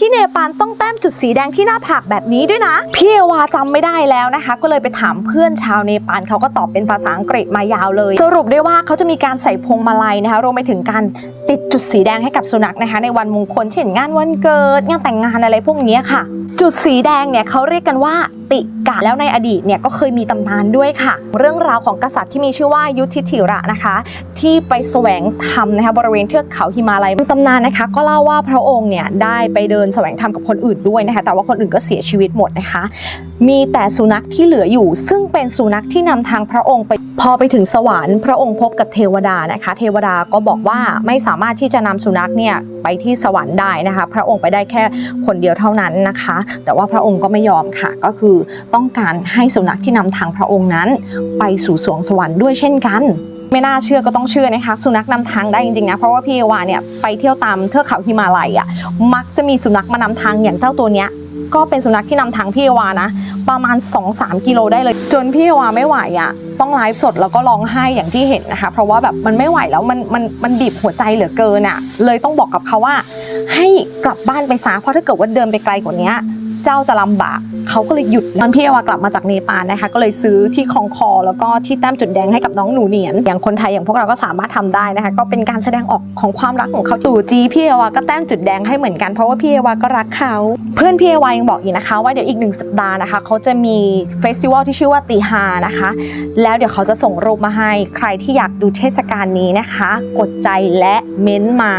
ที่เนปาลต้องแต้มจุดสีแดงที่หน้าผากแบบนี้ด้วยนะ พี่เอวาจำไม่ได้แล้วนะคะ ก็เลยไปถามเพื่อนชาวเนปาลเขาก็ตอบเป็นภาษาอังกฤษมายาวเลย สรุปได้ว่าเขาจะมีการใส่พวงมาลัยนะคะรวมไปถึงการติดจุดสีแดงให้กับสุนัขนะคะ ในวันมงคลเช่นงานวันเกิดงานแต่งงานอะไรพวกนี้ค่ะ จุดสีแดงเนี่ยเขาเรียกกันว่า ติกะแล้วในอดีตเนี่ยก็เคยมีตำนานด้วยค่ะ เรื่องราวของกษัตริย์ที่มีชื่อว่ายุทธิธิระนะคะ ที่ไปแสวงธรรมนะคะบริเวณเทือกเขาหิมาลัยตำนานนะคะ ก็เล่าว่าพระองค์เนี่ยได้ไปเดินแสวงธรรมกับคนอื่นด้วยนะคะ แต่ว่าคนอื่นก็เสียชีวิตหมดนะคะ มีแต่สุนัขที่เหลืออยู่ ซึ่งเป็นสุนัขที่นำทางพระองค์ไปพอไปถึงสวรรค์พระองค์พบกับเทวดานะคะ เทวดาก็บอกว่าไม่สามารถที่จะนำสุนัขเนี่ยไปที่สวรรค์ได้นะคะ พระองค์ไปได้แค่คนเดียวเท่านั้นนะคะ แต่ว่าพระองค์ก็ไม่ยอมค่ะ ก็คือต้องการให้สุนัขที่นำทางพระองค์นั้น ไปสู่สวงสวรรค์ด้วยเช่นกันไม่น่าเชื่อก็ต้องเชื่อนะคะ สุนัขนำทางได้จริงๆนะเพราะว่าพี่เอวาเนี่ยไปเที่ยวตามเทือกเขาฮิมาลัยอะมักจะมีสุนัขมานำทางอย่างเจ้าตัวเนี้ยก็เป็นสุนัขที่นำทางพี่เอวานะ ประมาณ 2-3 กิโลได้เลย จนพี่เอวาไม่ไหวอะ่ะต้องไลฟ์สดแล้วก็ร้องไห้อย่างที่เห็นนะคะ เพราะว่าแบบมันไม่ไหวแล้วมันมันมันบีบหัวใจเหลือเกินอะ่ะเลยต้องบอกกับเขาว่า ให้กลับบ้านไปซะเพราะถ้าเกิดว่าเดินไปไกลกว่านี้ เจ้าจะลำบากเขาก็เลยหยุดตอนพี่เอวากลับมาจากเนปาลนะคะ ก็เลยซื้อที่คลองคอ แล้วก็ที่แต้มจุดแดงให้กับน้องหนูเหนียน อย่างคนไทยอย่างพวกเราก็สามารถทำได้นะคะ ก็เป็นการแสดงออกของความรักของเขาตู่จีพี่เอวาก็แต้มจุดแดงให้เหมือนกันเพราะว่าพี่เอวาก็รักเขาเพื่อนพี่เอวายังบอกอีกนะคะ ว่าเดี๋ยวอีกหนึ่งสัปดาห์นะคะเขาจะมีเฟสติวัลที่ชื่อว่าตีฮานะคะ แล้วเดี๋ยวเขาจะส่งรูปมาให้ใครที่อยากดูเทศกาลนี้นะคะ กดใจและเม้นมา